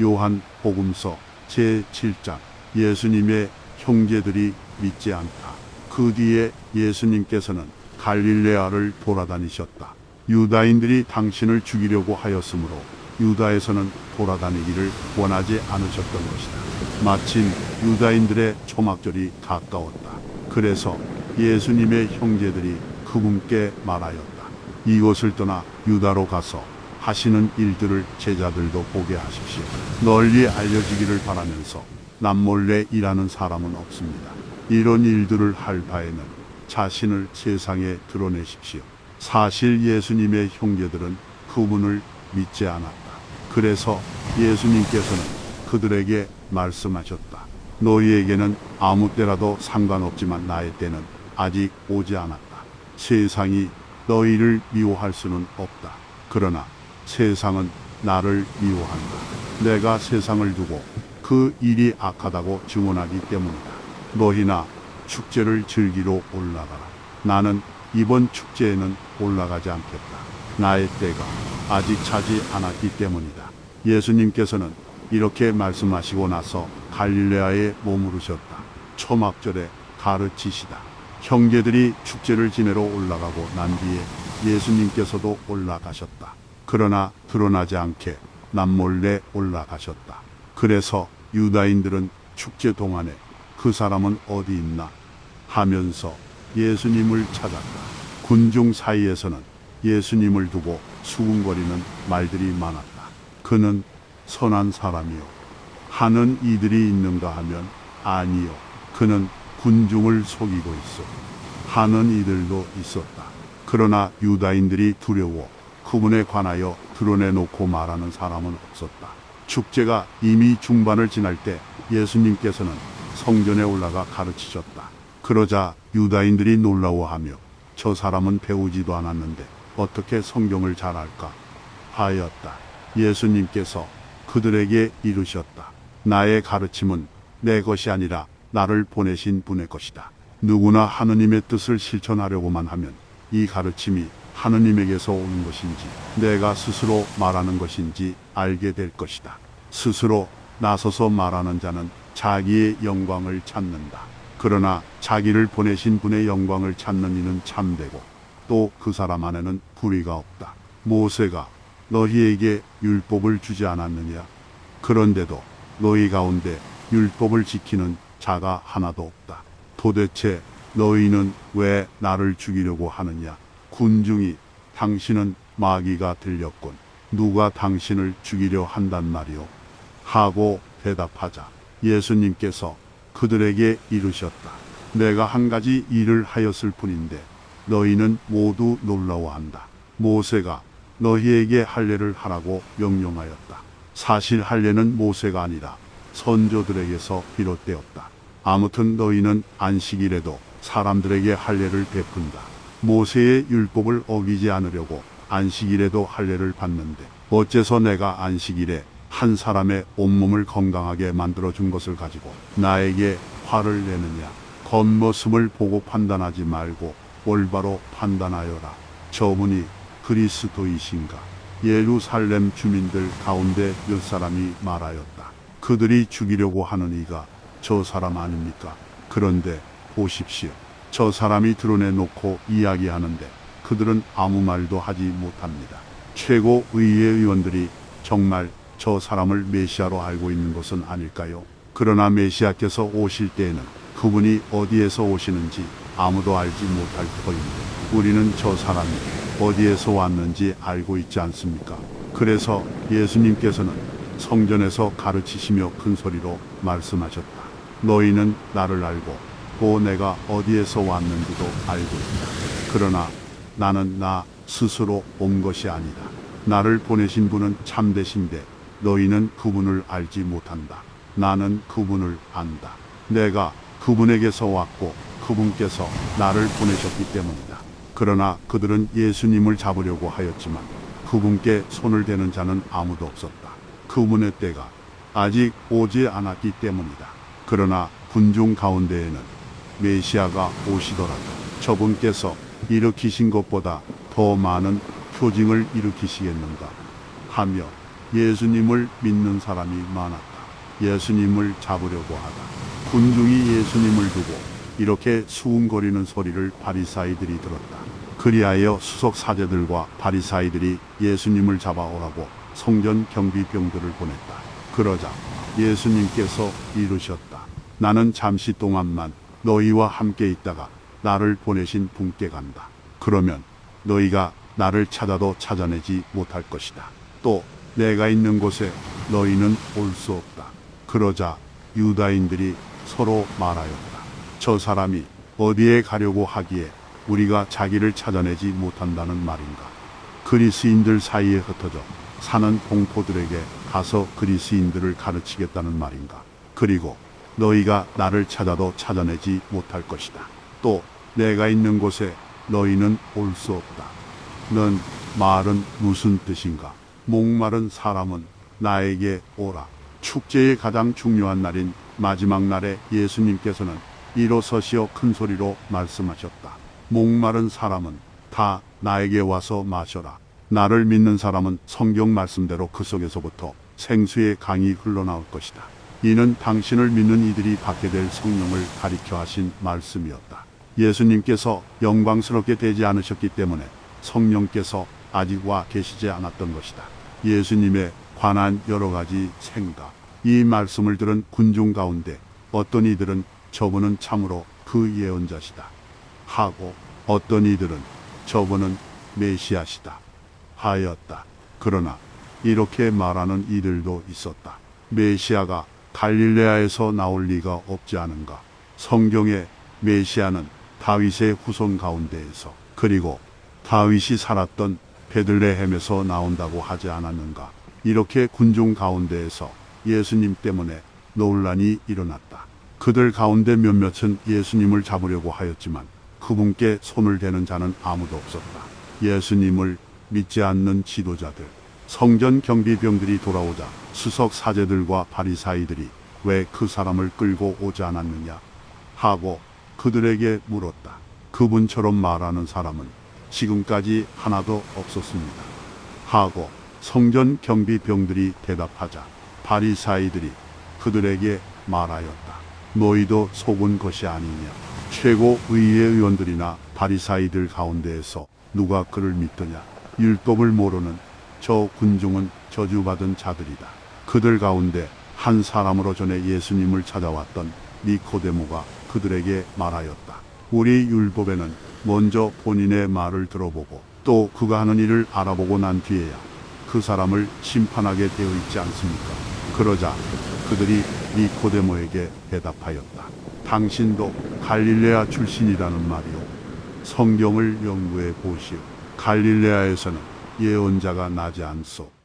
요한 복음서 제7장 예수님의 형제들이 믿지 않다. 그 뒤에 예수님께서는 갈릴레아를 돌아다니셨다. 유다인들이 당신을 죽이려고 하였으므로 유다에서는 돌아다니기를 원하지 않으셨던 것이다. 마침 유다인들의 초막절이 가까웠다. 그래서 예수님의 형제들이 그분께 말하였다. 이곳을 떠나 유다로 가서 하시는 일들을 제자들도 보게 하십시오. 널리 알려지기를 바라면서 남몰래 일하는 사람은 없습니다. 이런 일들을 할 바에는 자신을 세상에 드러내십시오. 사실 예수님의 형제들은 그분을 믿지 않았다. 그래서 예수님께서는 그들에게 말씀하셨다. 너희에게는 아무 때라도 상관없지만 나의 때는 아직 오지 않았다. 세상이 너희를 미워할 수는 없다. 그러나 세상은 나를 미워한다. 내가 세상을 두고 그 일이 악하다고 증언하기 때문이다. 너희나 축제를 즐기러 올라가라. 나는 이번 축제에는 올라가지 않겠다. 나의 때가 아직 차지 않았기 때문이다. 예수님께서는 이렇게 말씀하시고 나서 갈릴레아에 머무르셨다. 초막절에 가르치시다. 형제들이 축제를 지내러 올라가고 난 뒤에 예수님께서도 올라가셨다. 그러나 드러나지 않게 남몰래 올라가셨다. 그래서 유다인들은 축제 동안에 그 사람은 어디 있나 하면서 예수님을 찾았다. 군중 사이에서는 예수님을 두고 수군거리는 말들이 많았다. 그는 선한 사람이요. 하는 이들이 있는가 하면 아니요. 그는 군중을 속이고 있어. 하는 이들도 있었다. 그러나 유다인들이 두려워 그분에 관하여 드러내놓고 말하는 사람은 없었다. 축제가 이미 중반을 지날 때 예수님께서는 성전에 올라가 가르치셨다. 그러자 유다인들이 놀라워하며 저 사람은 배우지도 않았는데 어떻게 성경을 잘 알까 하였다. 예수님께서 그들에게 이르셨다. 나의 가르침은 내 것이 아니라 나를 보내신 분의 것이다. 누구나 하느님의 뜻을 실천하려고만 하면 이 가르침이 하느님에게서 오는 것인지 내가 스스로 말하는 것인지 알게 될 것이다. 스스로 나서서 말하는 자는 자기의 영광을 찾는다. 그러나 자기를 보내신 분의 영광을 찾는 이는 참되고 또 그 사람 안에는 불의가 없다. 모세가 너희에게 율법을 주지 않았느냐? 그런데도 너희 가운데 율법을 지키는 자가 하나도 없다. 도대체 너희는 왜 나를 죽이려고 하느냐? 군중이 당신은 마귀가 들렸군. 누가 당신을 죽이려 한단 말이오? 하고 대답하자 예수님께서 그들에게 이르셨다. 내가 한 가지 일을 하였을 뿐인데 너희는 모두 놀라워한다. 모세가 너희에게 할례를 하라고 명령하였다. 사실 할례는 모세가 아니라 선조들에게서 비롯되었다. 아무튼 너희는 안식일에도 사람들에게 할례를 베푼다. 모세의 율법을 어기지 않으려고 안식일에도 할례를 받는데 어째서 내가 안식일에 한 사람의 온몸을 건강하게 만들어 준 것을 가지고 나에게 화를 내느냐? 겉모습을 보고 판단하지 말고 올바로 판단하여라. 저분이 그리스도이신가? 예루살렘 주민들 가운데 몇 사람이 말하였다. 그들이 죽이려고 하는 이가 저 사람 아닙니까? 그런데 보십시오 저 사람이 드러내놓고 이야기하는데 그들은 아무 말도 하지 못합니다. 최고 의회 의원들이 정말 저 사람을 메시아로 알고 있는 것은 아닐까요? 그러나 메시아께서 오실 때에는 그분이 어디에서 오시는지 아무도 알지 못할 터인데 우리는 저 사람이 어디에서 왔는지 알고 있지 않습니까? 그래서 예수님께서는 성전에서 가르치시며 큰 소리로 말씀하셨다. 너희는 나를 알고 또 내가 어디에서 왔는지도 알고 있다. 그러나 나는 나 스스로 온 것이 아니다. 나를 보내신 분은 참되신데 너희는 그분을 알지 못한다. 나는 그분을 안다. 내가 그분에게서 왔고 그분께서 나를 보내셨기 때문이다. 그러나 그들은 예수님을 잡으려고 하였지만 그분께 손을 대는 자는 아무도 없었다. 그분의 때가 아직 오지 않았기 때문이다. 그러나 군중 가운데에는 메시아가 오시더라도 저분께서 일으키신 것보다 더 많은 표징을 일으키시겠는가 하며 예수님을 믿는 사람이 많았다. 예수님을 잡으려고 하다. 군중이 예수님을 두고 이렇게 수군거리는 소리를 바리사이들이 들었다. 그리하여 수석 사제들과 바리사이들이 예수님을 잡아오라고 성전 경비병들을 보냈다. 그러자 예수님께서 이르셨다. 나는 잠시 동안만 너희와 함께 있다가 나를 보내신 분께 간다. 그러면 너희가 나를 찾아도 찾아내지 못할 것이다. 또 내가 있는 곳에 너희는 올 수 없다. 그러자 유다인들이 서로 말하였다. 저 사람이 어디에 가려고 하기에 우리가 자기를 찾아내지 못한다는 말인가. 그리스인들 사이에 흩어져 사는 공포들에게 가서 그리스인들을 가르치겠다는 말인가. 그리고 너희가 나를 찾아도 찾아내지 못할 것이다. 또 내가 있는 곳에 너희는 올 수 없다. 넌 말은 무슨 뜻인가? 목마른 사람은 나에게 오라. 축제의 가장 중요한 날인 마지막 날에 예수님께서는 일어서시어 큰 소리로 말씀하셨다. 목마른 사람은 다 나에게 와서 마셔라. 나를 믿는 사람은 성경 말씀대로 그 속에서부터 생수의 강이 흘러나올 것이다. 이는 당신을 믿는 이들이 받게 될 성령을 가리켜 하신 말씀이었다. 예수님께서 영광스럽게 되지 않으셨기 때문에 성령께서 아직 와 계시지 않았던 것이다. 예수님에 관한 여러 가지 생각. 이 말씀을 들은 군중 가운데 어떤 이들은 저분은 참으로 그 예언자시다. 하고 어떤 이들은 저분은 메시아시다. 하였다. 그러나 이렇게 말하는 이들도 있었다. 메시아가 갈릴레아에서 나올 리가 없지 않은가. 성경의 메시아는 다윗의 후손 가운데에서 그리고 다윗이 살았던 베들레헴에서 나온다고 하지 않았는가. 이렇게 군중 가운데에서 예수님 때문에 논란이 일어났다. 그들 가운데 몇몇은 예수님을 잡으려고 하였지만 그분께 손을 대는 자는 아무도 없었다. 예수님을 믿지 않는 지도자들, 성전 경비병들이 돌아오자 수석 사제들과 바리사이들이 왜 그 사람을 끌고 오지 않았느냐 하고 그들에게 물었다. 그분처럼 말하는 사람은 지금까지 하나도 없었습니다. 하고 성전 경비병들이 대답하자 바리사이들이 그들에게 말하였다. 너희도 속은 것이 아니냐. 최고 의회 의원들이나 바리사이들 가운데에서 누가 그를 믿더냐. 율법을 모르는 저 군중은 저주받은 자들이다. 그들 가운데 한 사람으로 전에 예수님을 찾아왔던 니코데모가 그들에게 말하였다. 우리 율법에는 먼저 본인의 말을 들어보고 또 그가 하는 일을 알아보고 난 뒤에야 그 사람을 심판하게 되어 있지 않습니까? 그러자 그들이 니코데모에게 대답하였다. 당신도 갈릴레아 출신이라는 말이오. 성경을 연구해 보시오. 갈릴레아에서는 예언자가 나지 않소.